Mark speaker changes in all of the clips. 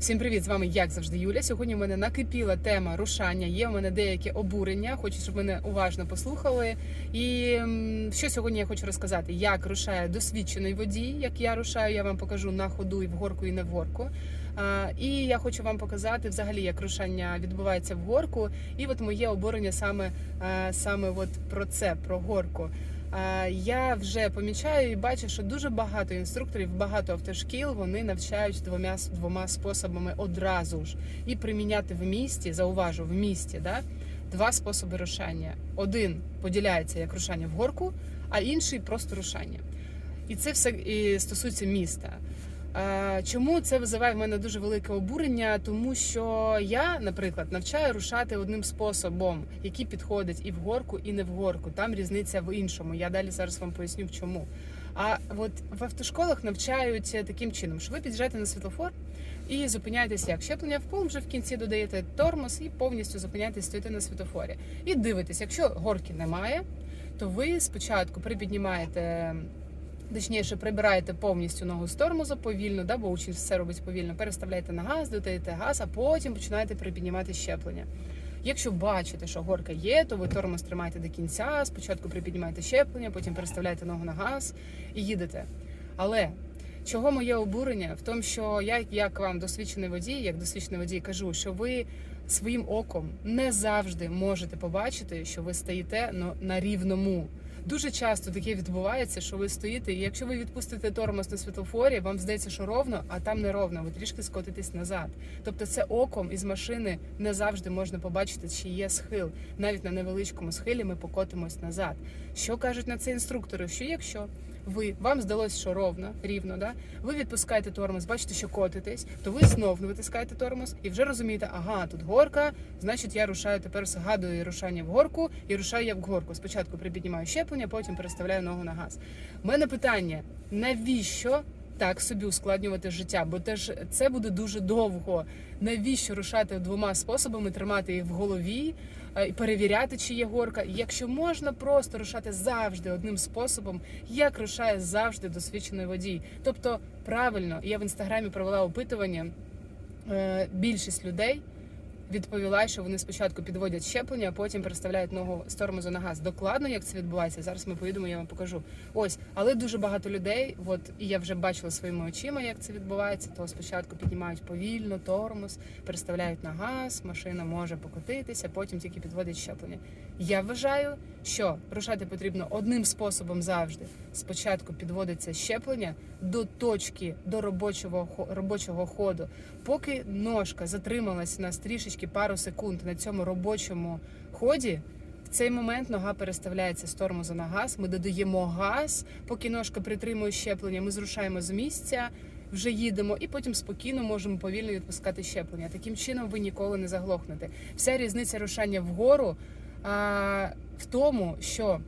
Speaker 1: Всім привіт! З вами як завжди Юля. Сьогодні в мене накипіла тема рушання. Є в мене деякі обурення. Хочу, щоб мене уважно послухали. І що сьогодні я хочу розказати, як рушає досвідчений водій. Як я рушаю, я вам покажу на ходу і в горку, і не в горку. І я хочу вам показати взагалі, як рушання відбувається в горку. І от моє обурення саме, саме от про це, про горку. Я вже помічаю і бачу, що дуже багато інструкторів, багато автошкіл вони навчають двома двома способами одразу ж і приміняти в місті. Зауважу в місті, да два способи рушання. Один поділяється як рушання в горку, а інший просто рушання. І це все і стосується міста. Е, Чому це визиває в мене дуже велике обурення? Тому що я, наприклад, навчаю рушати одним способом, який підходить і в горку, і не в горку. Там різниця в іншому. Я далі зараз вам поясню, в чому. А от в автошколах навчають таким чином, що ви під'їжджаєте на світлофор і зупиняєтеся як щеплення в пол, вже в кінці додаєте тормоз і повністю зупиняєтесь, стоїте на світлофорі. І дивитесь, якщо горки немає, то ви спочатку припіднімаєте. Точніше, прибираєте повністю ногу з тормозу повільно, да, бо учень все робить повільно. Переставляєте на газ, додаєте газ, а потім починаєте припіднімати щеплення. Якщо бачите, що горка є, то ви тормоз тримаєте до кінця. Спочатку припіднімаєте щеплення, потім переставляєте ногу на газ і їдете. Але чого моє обурення? В тому, що я, як вам досвідчений водій, як досвідчений водій, кажу, що ви своїм оком не завжди можете побачити, що ви стоїте ну, на рівному. Дуже часто таке відбувається, що ви стоїте, і якщо ви відпустите тормоз на світлофорі, вам здається, що ровно, а там не ровно, ви трішки скотитесь назад. Тобто, це оком із машини не завжди можна побачити, чи є схил. Навіть на невеличкому схилі ми покотимось назад. Що кажуть на це інструктори? Що якщо ви вам здалось, що ровно, рівно, да? ви відпускаєте тормоз, бачите, що котитесь, то ви знов витискаєте тормоз і вже розумієте, ага, тут горка, значить я рушаю тепер згадую рушання в горку і рушаю я в горку. Спочатку припіднімаю щеплення, потім переставляю ногу на газ. У мене питання: навіщо? Так собі ускладнювати життя, бо теж це буде дуже довго. Навіщо рушати двома способами, тримати їх в голові е, і перевіряти, чи є горка, якщо можна просто рушати завжди одним способом, як рушає завжди досвідчений водій. Тобто, правильно, я в інстаграмі провела опитування. е, Більшість людей відповіла, що вони спочатку підводять щеплення, а потім переставляють ногу з тормозу на газ. Докладно, як це відбувається, зараз ми поїдемо, я вам покажу. Ось, але дуже багато людей, от і я вже бачила своїми очима, як це відбувається. То спочатку піднімають повільно тормоз, переставляють на газ, машина може покотитися, потім тільки підводять щеплення. Я вважаю, що рушати потрібно одним способом завжди. Спочатку підводиться щеплення до точки, до робочого робочого ходу, поки ножка затрималась на трішечки пару секунд на цьому робочому ході. В цей момент нога переставляється з тормоза на газ. Ми додаємо газ, поки ножка притримує щеплення. Ми зрушаємо з місця, вже їдемо, і потім спокійно можемо повільно відпускати щеплення. Таким чином ви ніколи не заглохнете. Вся різниця рушання вгору а, в тому, що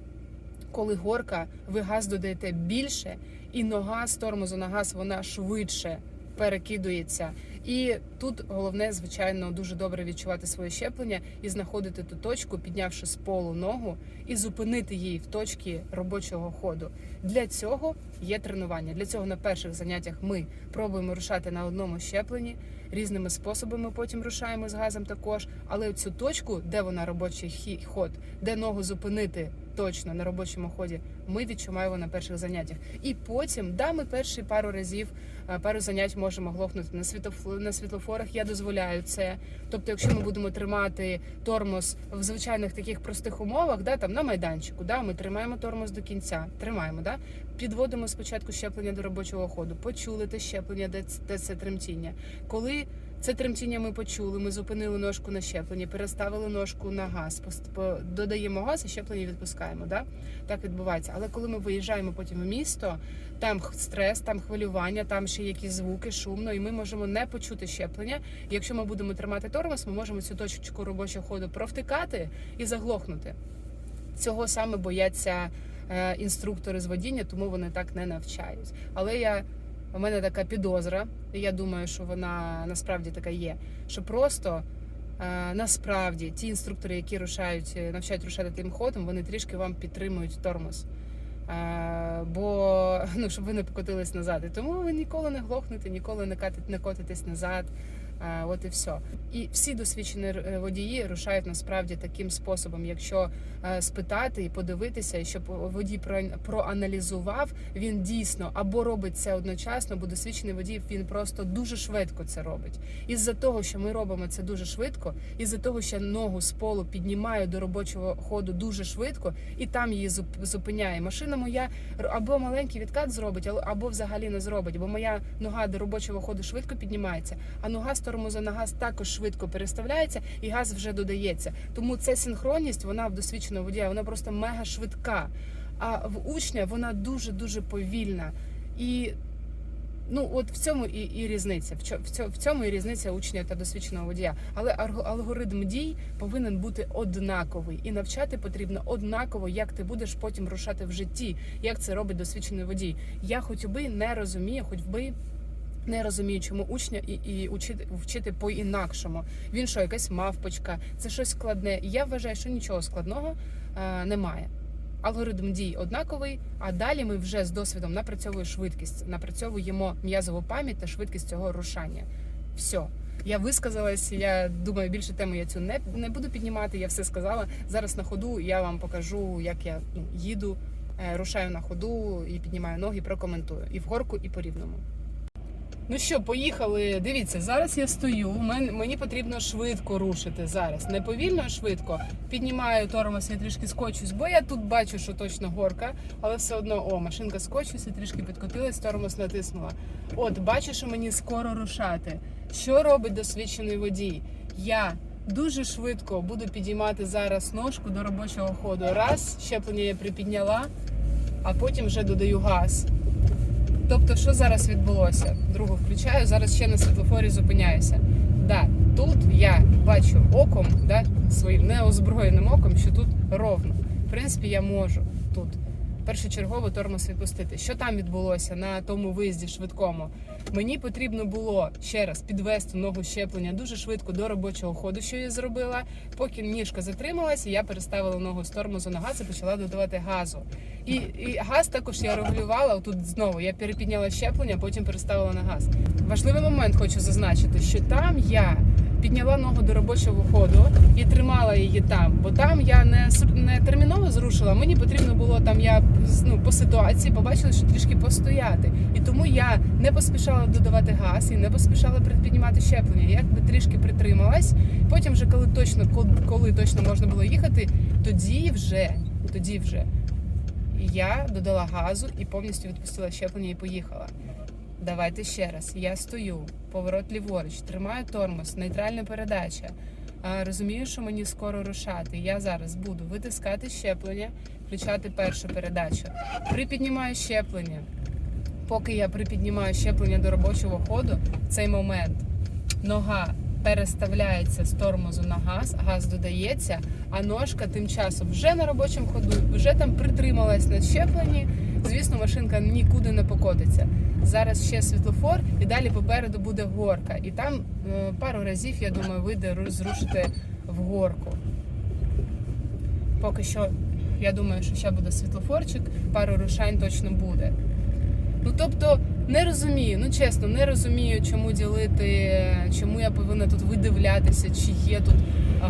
Speaker 1: коли горка, ви газ додаєте більше, і нога з тормозу на газ вона швидше перекидується. І тут головне, звичайно, дуже добре відчувати своє щеплення і знаходити ту точку, піднявши з полу ногу, і зупинити її в точці робочого ходу. Для цього є тренування. Для цього на перших заняттях ми пробуємо рушати на одному щепленні різними способами. Потім рушаємо з газом також. Але цю точку, де вона робочий хі- ход, де ногу зупинити точно на робочому ході, ми відчуваємо на перших заняттях. І потім, да, ми перші пару разів, е, пару занять можемо глохнути на світлофо- на світлофорах. Я дозволяю це. Тобто, якщо ми будемо тримати тормоз в звичайних таких простих умовах, да, там на майданчику, да, ми тримаємо тормоз до кінця, тримаємо, да, підводимо спочатку щеплення до робочого ходу, почули те щеплення, де це тремтіння. Коли це тремтіння ми почули, ми зупинили ножку на щепленні, переставили ножку на газ, додаємо газ і щеплення відпускаємо. Да? Так відбувається. Але коли ми виїжджаємо потім в місто, там стрес, там хвилювання, там ще якісь звуки, шумно, і ми можемо не почути щеплення. І якщо ми будемо тримати тормоз, ми можемо цю точку робочого ходу провтикати і заглохнути. Цього саме бояться е, інструктори з водіння, тому вони так не навчають. Але я у мене така підозра, і я думаю, що вона насправді така є. Що просто е, насправді ті інструктори, які рушають, е, навчають рушати тим ходом, вони трішки вам підтримують тормоз. Е, бо ну щоб ви не покотились назад. І тому ви ніколи не глохнете, ніколи не катите, не котитесь назад. Е, От і все. І всі досвідчені е, водії рушають насправді таким способом. Якщо е, спитати і подивитися, і щоб водій про- проаналізував, він дійсно або робить це одночасно, бо досвідчений водій він просто дуже швидко це робить. Із-за того, що ми робимо це дуже швидко, із-за того, що ногу з полу піднімаю до робочого ходу дуже швидко, і там її зуп- зупиняє. Машина моя або маленький відкат зробить, або взагалі не зробить, бо моя нога до робочого ходу швидко піднімається, а нога з тормоза на газ також швидко переставляється, і газ вже додається. Тому ця синхронність, вона в досвідченого водія, вона просто мега швидка. А в учня вона дуже дуже повільна. І Ну, от в цьому і, і різниця. В, цьо- в цьому і різниця учня та досвідченого водія. Але алгоритм дій повинен бути однаковий, і навчати потрібно однаково, як ти будеш потім рушати в житті, як це робить досвідчений водій. Я хоч би не розумію, хоч би. Не розумію, чому учня і, і учити вчити по-інакшому. Він що, якась мавпочка, це щось складне. І я вважаю, що нічого складного е, немає. Алгоритм дій однаковий, а далі ми вже з досвідом напрацьовуємо швидкість, напрацьовуємо м'язову пам'ять та швидкість цього рушання. Все. Я висказалась. Я думаю, більше тему я цю не, не буду піднімати. Я все сказала. Зараз на ходу я вам покажу, як я ну, їду, е, рушаю на ходу і піднімаю ноги, прокоментую і в горку, і по рівному. Ну що, поїхали. Дивіться, зараз я стою. Мені потрібно швидко рушити зараз. Не повільно, а швидко. Піднімаю тормоз, я трішки скочусь, бо я тут бачу, що точно горка, але все одно, о, машинка скочується, трішки підкотилась, тормоз натиснула. От, бачу, що мені скоро рушати. Що робить досвідчений водій? Я дуже швидко буду підіймати зараз ножку до робочого ходу. Раз, щеплення я припідняла, а потім вже додаю газ. Тобто, що зараз відбулося? Другу включаю, зараз ще на світлофорі зупиняюся. Да, тут я бачу оком, да, своїм неозброєним оком, що тут ровно. В принципі, я можу тут першочергово тормоз відпустити. Що там відбулося на тому виїзді швидкому? Мені потрібно було ще раз підвести ногу щеплення дуже швидко до робочого ходу, що я зробила. Поки ніжка затрималася, я переставила ногу з тормозу на газ і почала додавати газу. І, і газ також я регулювала. Тут знову я перепідняла щеплення, потім переставила на газ. Важливий момент хочу зазначити, що там я підняла ногу до робочого ходу і тримала її там, бо там я не не терміново зрушила. Мені потрібно було там. Я ну, по ситуації побачила, що трішки постояти, і тому я не поспішала додавати газ і не поспішала піднімати щеплення. Я якби трішки притрималась. Потім, вже коли точно коли точно можна було їхати, тоді вже тоді вже я додала газу і повністю відпустила щеплення і поїхала. Давайте ще раз. Я стою, поворот ліворуч, тримаю тормоз, нейтральна передача. Розумію, що мені скоро рушати. Я зараз буду витискати щеплення, включати першу передачу. Припіднімаю щеплення. Поки я припіднімаю щеплення до робочого ходу, в цей момент нога переставляється з тормозу на газ, газ додається, а ножка тим часом вже на робочому ходу, вже там притрималась на щепленні. Звісно, машинка нікуди не покотиться. Зараз ще світлофор, і далі попереду буде горка. І там е, пару разів, я думаю, вийде зрушити в горку. Поки що, я думаю, що ще буде світлофорчик, пару рушань точно буде. Ну тобто не розумію, ну чесно, не розумію, чому ділити, чому я повинна тут видивлятися, чи є тут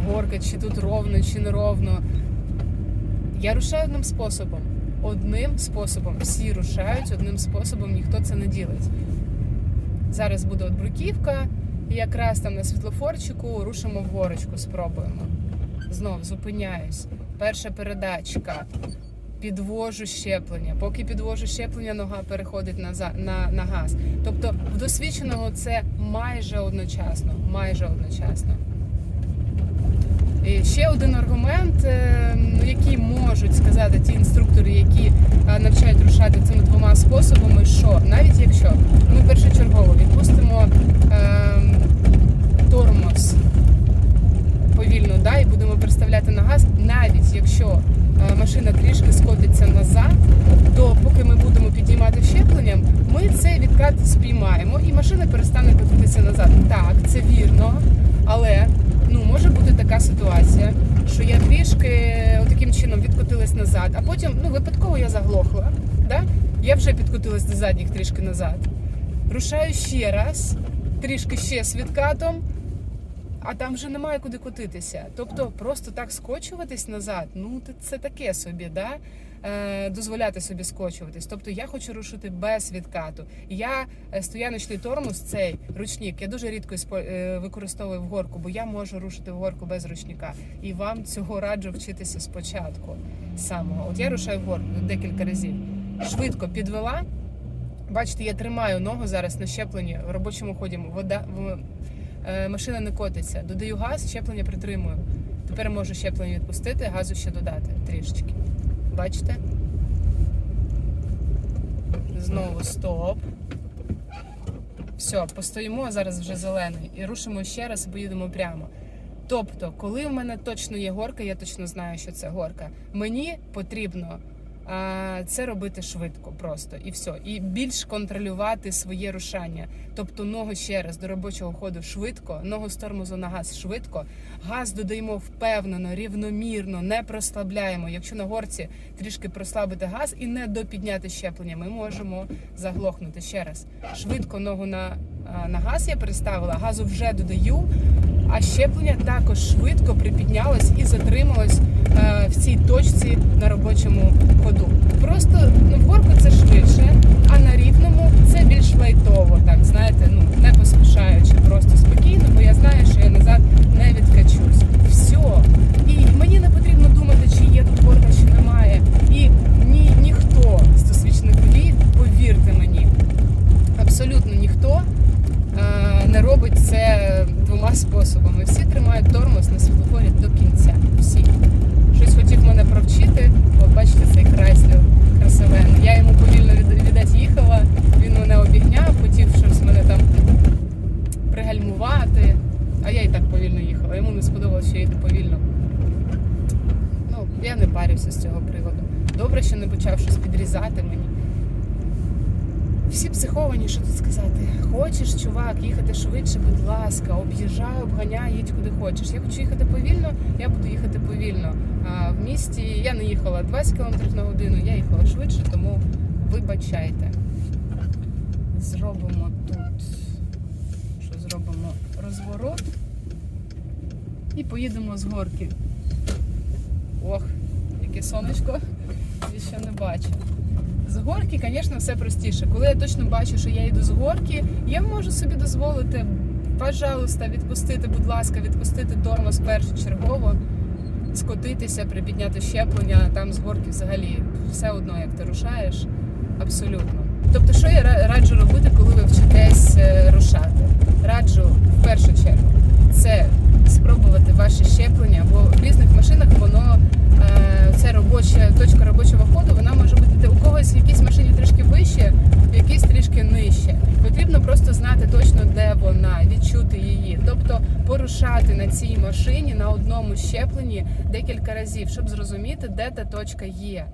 Speaker 1: горка, чи тут ровно, чи не ровно. Я рушаю одним способом. Одним способом. Всі рушають одним способом, ніхто це не ділить. Зараз буде от бруківка, і якраз там на світлофорчику рушимо в горочку, спробуємо. Знов зупиняюсь. Перша передачка. Підвожу щеплення. Поки підвожу щеплення, нога переходить на, за- на, на газ. Тобто в досвідченого це майже одночасно. Майже одночасно. І ще один аргумент, е, ну, який можуть сказати ті інструктори, які е, навчають рушати цими двома способами, що навіть якщо ми першочергово відпустимо ем, тормоз повільно, да, і будемо переставляти на газ, навіть якщо е, машина трішки скотиться назад, то поки ми будемо підіймати щепленням, ми цей відкат спіймаємо і машина перестане котитися назад. Так, це вірно, але ну може бути ситуація, що я трішки таким чином відкотилась назад, а потім ну випадково я заглохла. Да? Я вже підкотилась до задніх трішки назад. Рушаю ще раз. трішки ще з відкатом, а там вже немає куди котитися. Тобто просто так скочуватись назад, ну це- таке собі, да? Е, дозволяти собі скочуватись. Тобто я хочу рушити без відкату. Я е, стояночний тормоз, цей ручник, я дуже рідко е, використовую в горку, бо я можу рушити в горку без ручника. І вам цього раджу вчитися спочатку самого. От я рушаю в горку декілька разів. Швидко підвела. Бачите, я тримаю ногу зараз на щепленні в робочому ході. Вода машина не котиться. Додаю газ, щеплення притримую. Тепер можу щеплення відпустити, газу ще додати трішечки. Бачите? Знову стоп. Все, постоїмо зараз вже зелений і рушимо ще раз і поїдемо прямо. Тобто, коли в мене точно є горка, я точно знаю, що це горка. Мені потрібно це робити швидко, просто і все. І більш контролювати своє рушання. Тобто ногу ще раз до робочого ходу швидко, ногу з тормозу на газ швидко. Газ додаємо впевнено, рівномірно, не прослабляємо. Якщо на горці трішки прослабити газ і не допідняти щеплення, ми можемо заглохнути ще раз. Швидко ногу на, на газ я переставила, газу вже додаю. А щеплення також швидко припіднялось і затрималось е, в цій точці на робочому ходу. Просто ну, в горку це швидше, а на рівному це більш лайтово, так знаєте, ну не поспішаючи, просто спокійно, бо я знаю, що я назад не відкачусь. Все. І мені не потрібно думати, чи є тут горка, чи немає. І ні, ніхто з досвідчених водіїв, повірте мені, абсолютно ніхто е, не робить це двома способами. Всі тримають тормоз на світлофорі до кінця. Всі. Щось хотів мене провчити. От бачите, цей крайслер красивенний. Я йому повільно від- віддать їхала, він мене обігняв, хотів щось мене там пригальмувати. А я і так повільно їхала. Я йду повільно. Ну, я не парюся з цього приводу. Добре, що не почав щось підрізати мені. Всі психовані, що тут сказати. Хочеш, чувак, їхати швидше, будь ласка, об'їжджай, обганяй, їдь куди хочеш. Я хочу їхати повільно, я буду їхати повільно. А в місті я не їхала 20 км на годину, я їхала швидше, тому вибачайте. Зробимо тут. Що зробимо? Розворот. І поїдемо з горки. Ох, яке сонечко. Я ще не бачу. З горки, звісно, все простіше. Коли я точно бачу, що я йду з горки, я можу собі дозволити, пожалуйста, відпустити, будь ласка, відпустити тормоз першочергово, скотитися, припідняти щеплення, там з горки взагалі все одно, як ти рушаєш. Абсолютно. Тобто, що я раджу робити, коли ви вчитесь е, рушати? Раджу в першу чергу це спробувати ваше щеплення, бо в різних машинах воно це робоча точка робочого ходу, вона може бути у когось в якійсь машині трішки вище, в якійсь трішки нижче. Потрібно просто знати точно, де вона, відчути її. Тобто порушати на цій машині на одному щепленні декілька разів, щоб зрозуміти, де та точка є.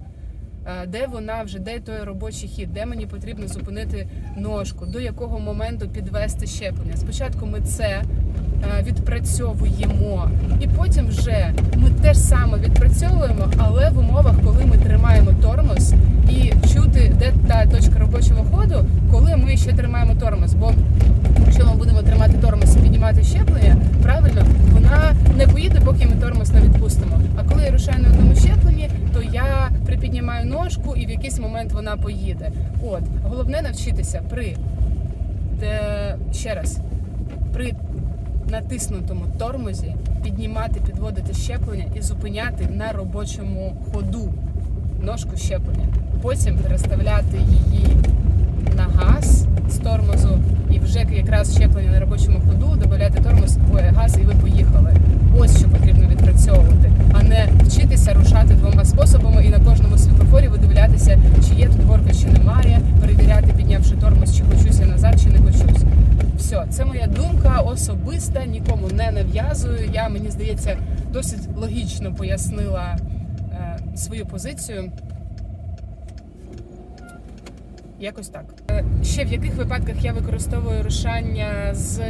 Speaker 1: Е, Де вона вже, де той робочий хід, де мені потрібно зупинити ножку, до якого моменту підвести щеплення. Спочатку ми це е, відпрацьовуємо, і потім вже ми те ж саме відпрацьовуємо, але в умовах, коли ми тримаємо тормоз і чути, де та точка робочого ходу, коли ми ще тримаємо тормоз. Я припіднімаю ножку і в якийсь момент вона поїде. От головне навчитися при де, ще раз при натиснутому тормозі піднімати, підводити щеплення і зупиняти на робочому ходу ножку щеплення. Потім переставляти її на газ з тормозу і вже якраз щеплення на робочому ходу, додати тормоз, ой, газ, і ви поїхали. Ось що потрібно відпрацьовувати, а не вчитися рушати двома способами і на кожному світлофорі видивлятися, чи є тут горка, чи немає, перевіряти, піднявши тормоз, чи хочуся назад, чи не хочусь. Все, це моя думка особиста, нікому не нав'язую. Я мені здається досить логічно пояснила е, свою позицію. Якось так. Е, Ще в яких випадках я використовую рушання з,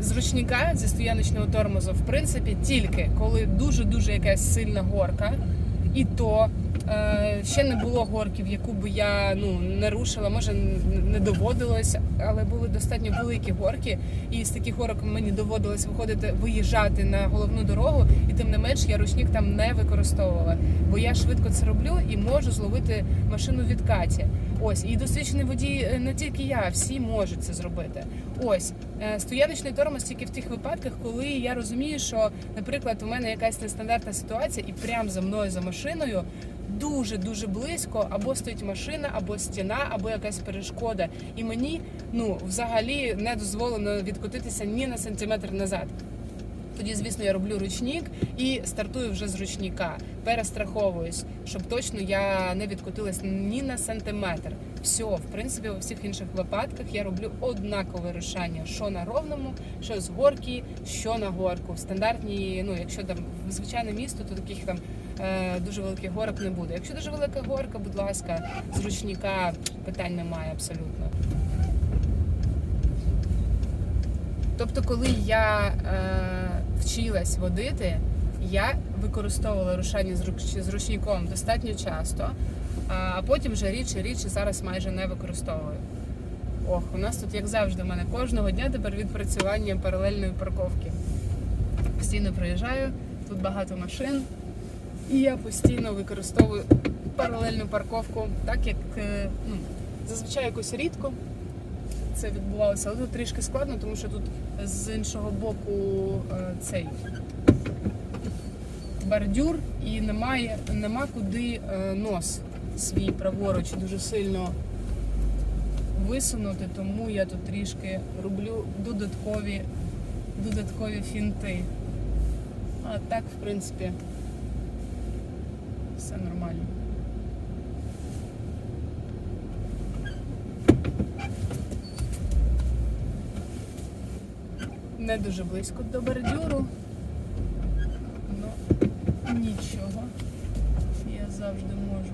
Speaker 1: з ручника зі стояночного тормозу, в принципі, тільки коли дуже-дуже якась сильна горка, І то е, ще не було горків, яку би я ну не рушила, може не доводилось, але були достатньо великі горки. І з таких горок мені доводилось виходити, виїжджати на головну дорогу, і тим не менш я ручник там не використовувала. Бо я швидко це роблю і можу зловити машину в відкаті. Ось і досвідчений водій е, не тільки я, всі можуть це зробити. Ось е, стояночний тормоз тільки в тих випадках, коли я розумію, що, наприклад, у мене якась нестандартна ситуація, і прямо за мною за машиною дуже дуже близько або стоїть машина, або стіна, або якась перешкода. І мені ну взагалі не дозволено відкотитися ні на сантиметр назад. Тоді, звісно, я роблю ручник і стартую вже з ручника, перестраховуюсь, щоб точно я не відкотилась ні на сантиметр. Все, в принципі, у всіх інших випадках я роблю однакове рушання, що на ровному, що з горки, що на горку. В стандартній, ну якщо там в звичайне місто, то таких там е, дуже великих горок не буде. Якщо дуже велика горка, будь ласка, з ручника питань немає абсолютно. Тобто, коли я е, вчилась водити, я використовувала рушання з, ручником достатньо часто, а потім вже рідше рідше зараз майже не використовую. Ох, у нас тут, як завжди, у мене кожного дня тепер відпрацювання паралельної парковки. Постійно приїжджаю, тут багато машин, і я постійно використовую паралельну парковку, так як е, ну, зазвичай якось рідко це відбувалося, але тут трішки складно, тому що тут з іншого боку е, цей бордюр і немає, нема куди е, нос свій праворуч дуже сильно висунути, тому я тут трішки роблю додаткові, додаткові фінти. А так, в принципі, все нормально. Не дуже близько до бордюру. Ну, нічого. Я завжди можу